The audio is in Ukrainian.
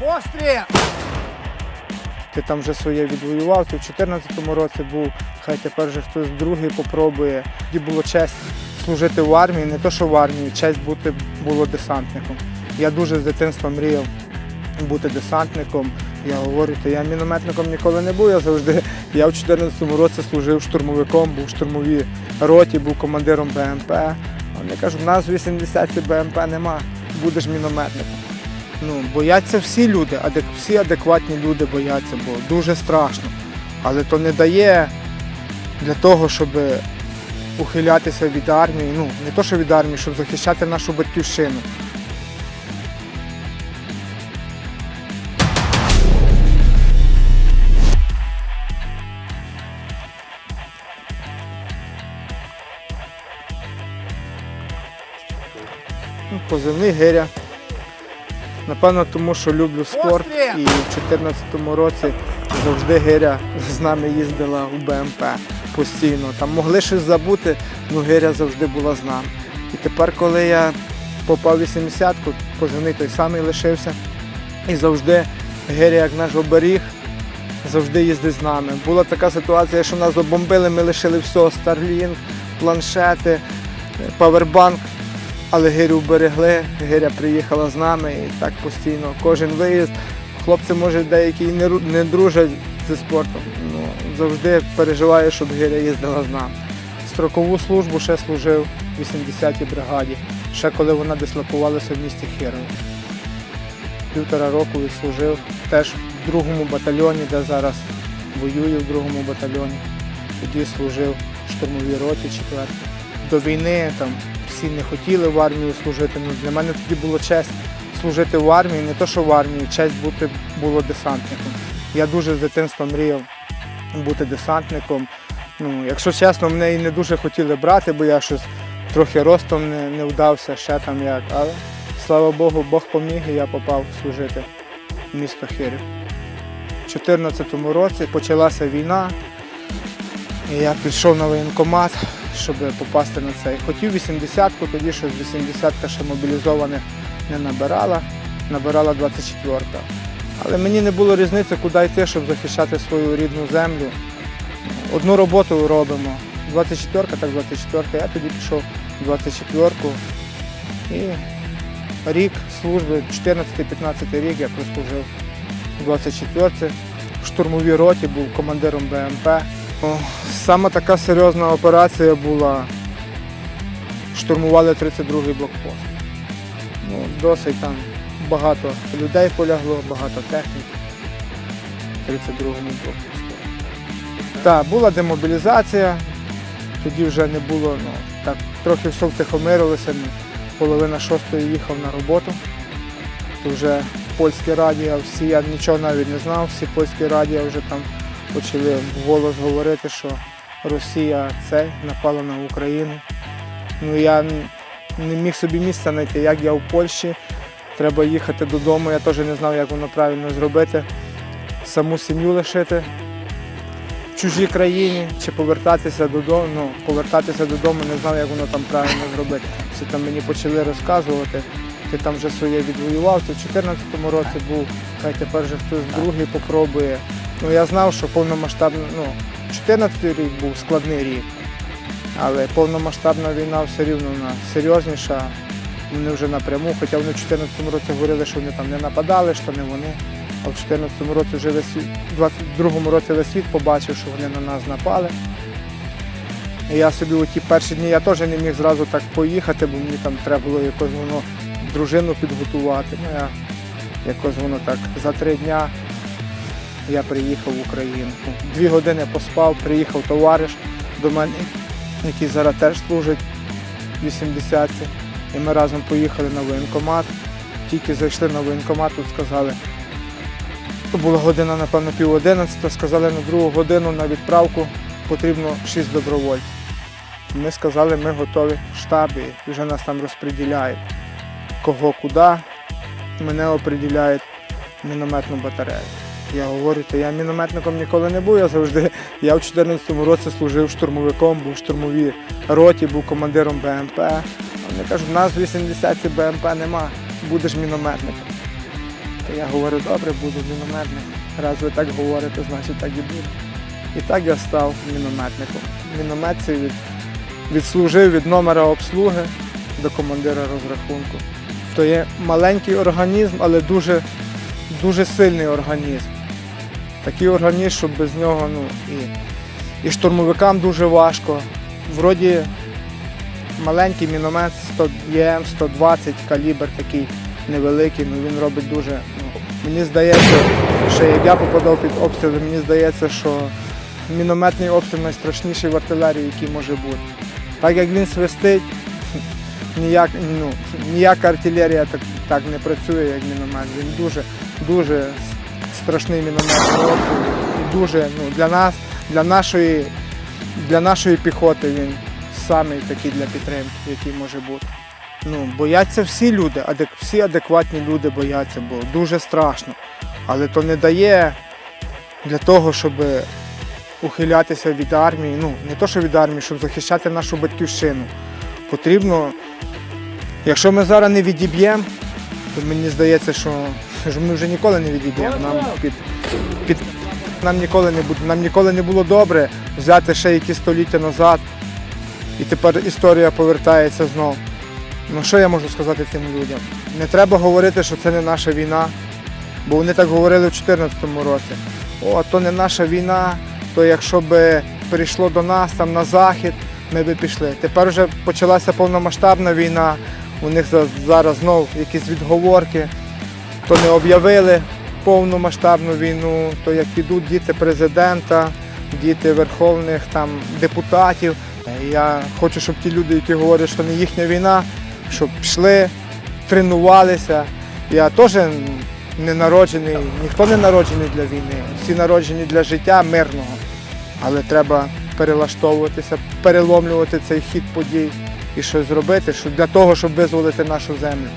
Постріл! Ти там вже своє відвоював, ти в 14-му році був, хай тепер вже хтось другий попробує. Тоді було честь служити в армії, не то що в армії, честь бути було десантником. Я дуже з дитинства мріяв бути десантником. Я говорю, то я мінометником ніколи не був. Я завжди я в 14-му році служив штурмовиком, був в штурмовій роті, був командиром БМП. Вони кажуть, у нас в 80 БМП нема, будеш мінометником. Ну, бояться всі люди, адек- всі адекватні люди бояться, бо дуже страшно. Але то не дає для того, щоб ухилятися від армії, ну не то, що від армії, щоб захищати нашу батьківщину. Ну, Позивний гиря. Напевно, тому що люблю спорт і в 2014 році завжди гиря з нами їздила у БМП постійно. Там могли щось забути, але гиря завжди була з нами. І тепер, коли я попав в 80-ку, позивний той самий лишився. І завжди гиря, як наш оберіг, завжди їздить з нами. Була така ситуація, що нас обомбили, ми лишили все, Starlink, планшети, павербанк. Але гирю вберегли, гиря приїхала з нами і так постійно. Кожен виїзд. Хлопці, може, деякі не, не дружать зі спортом. Ну, завжди переживаю, щоб гиря їздила з нами. Строкову службу ще служив в 80-й бригаді, ще коли вона дислокувалася в місті Хірово. Півтора року відслужив теж в другому батальйоні, де зараз воюю в другому батальйоні. Тоді служив в штурмовій роті четвертій до війни там всі не хотіли в армію служити. Ну, для мене тоді було честь служити в армії, не то, що в армії, честь бути було десантником. Я дуже з дитинства мріяв бути десантником. Ну, якщо чесно, мене і не дуже хотіли брати, бо я щось трохи ростом не, не вдався, ще там як. Але слава Богу, Бог поміг і я попав служити в місто Хирів. У 2014 році почалася війна, і я пішов на воєнкомат, щоб попасти на цей. Хотів 80-ку, тоді що 80-ка ще мобілізованих не набирала, набирала 24-та. Але мені не було різниці, куди йти, щоб захищати свою рідну землю. Одну роботу робимо. 24-ка, так 24-ка. Я тоді пішов 24-ку. І рік служби, 14-15 рік я прослужив в 24-ці. В штурмовій роті був командиром БМП. Саме така серйозна операція була. Штурмували 32-й блокпост. Ну, досить там багато людей полягло, багато техніки. в 32-му блокпосту. Так, була демобілізація, тоді вже не було, ну, так, трохи все втихомирилося. Половина шостої їхав на роботу. То вже польські радіо, всі, я нічого навіть не знав, всі польські радіо вже там почали вголос говорити, що Росія це напала на Україну. Ну я не міг собі місця знайти, як я в Польщі. Треба їхати додому. Я теж не знав, як воно правильно зробити. Саму сім'ю лишити в чужій країні чи повертатися додому. Ну, повертатися додому, не знав, як воно там правильно зробити. Всі там мені почали розказувати. Ти там вже своє відвоював, ти в 2014 році був, хай тепер вже хтось другий попробує. Ну я знав, що повномасштабно, ну, 14 рік був складний рік, але повномасштабна війна все рівно вона серйозніша. Вони вже напряму, хоча вони в 2014 році говорили, що вони там не нападали, що не вони. А в 2014 році вже весь світ, в 22 році весь світ побачив, що вони на нас напали. І я собі у ті перші дні я теж не міг зразу так поїхати, бо мені там треба було якось воно дружину підготувати. Ну, я якось воно так за три дня я приїхав в Україну. Дві години поспав, приїхав товариш до мене, який зараз теж служить в 80-ці. І ми разом поїхали на воєнкомат. Тільки зайшли на воєнкомат, тут сказали, то була година, напевно, пів одинадцята, сказали на другу годину на відправку потрібно 6 добровольців. Ми сказали, ми готові в штабі, вже нас там розподіляють. Кого куди, мене оприділяють мінометну батарею. Я говорю, то я мінометником ніколи не був. Я завжди. Я в 2014 році служив штурмовиком, був в штурмовій роті, був командиром БМП. Вони кажуть, у нас в 80 БМП нема, будеш мінометником. То я говорю, добре, буду мінометник. Раз ви так говорите, значить так і буде. І так я став мінометником. Міномет від, відслужив від номера обслуги до командира розрахунку. То є маленький організм, але дуже, дуже сильний організм. Такий організм, що без нього ну, і, і штурмовикам дуже важко. Вроді маленький міномет 100 ЄМ 120 калібр такий невеликий, ну він робить дуже. Ну, мені здається, що як я попадав під обстріли, мені здається, що мінометний обстріл найстрашніший в артилерії, який може бути. Так як він свистить, ніяк, ну, ніяка артилерія так, так не працює, як міномет. Він дуже, дуже страшний мінометний обстріл. Дуже ну, для нас, для нашої, для нашої піхоти він самий такий для підтримки, який може бути. Ну, бояться всі люди, всі адекватні люди бояться, бо дуже страшно. Але то не дає для того, щоб ухилятися від армії. Ну, не то, що від армії, щоб захищати нашу батьківщину. Потрібно, якщо ми зараз не відіб'ємо, то мені здається, що, ми вже ніколи не відіб'ємо. Нам під, під нам ніколи не буде, нам ніколи не було добре взяти ще якісь століття назад. І тепер історія повертається знов. Ну що я можу сказати цим людям? Не треба говорити, що це не наша війна, бо вони так говорили в 2014 році. О, то не наша війна, то якщо б прийшло до нас там на захід, ми б пішли. Тепер вже почалася повномасштабна війна, у них зараз знов якісь відговорки, то не об'явили повномасштабну війну, то як підуть діти президента, діти верховних там депутатів. Я хочу, щоб ті люди, які говорять, що не їхня війна, щоб пішли, тренувалися. Я теж не народжений, ніхто не народжений для війни. Всі народжені для життя мирного. Але треба перелаштовуватися, переломлювати цей хід подій і щось зробити для того, щоб визволити нашу землю.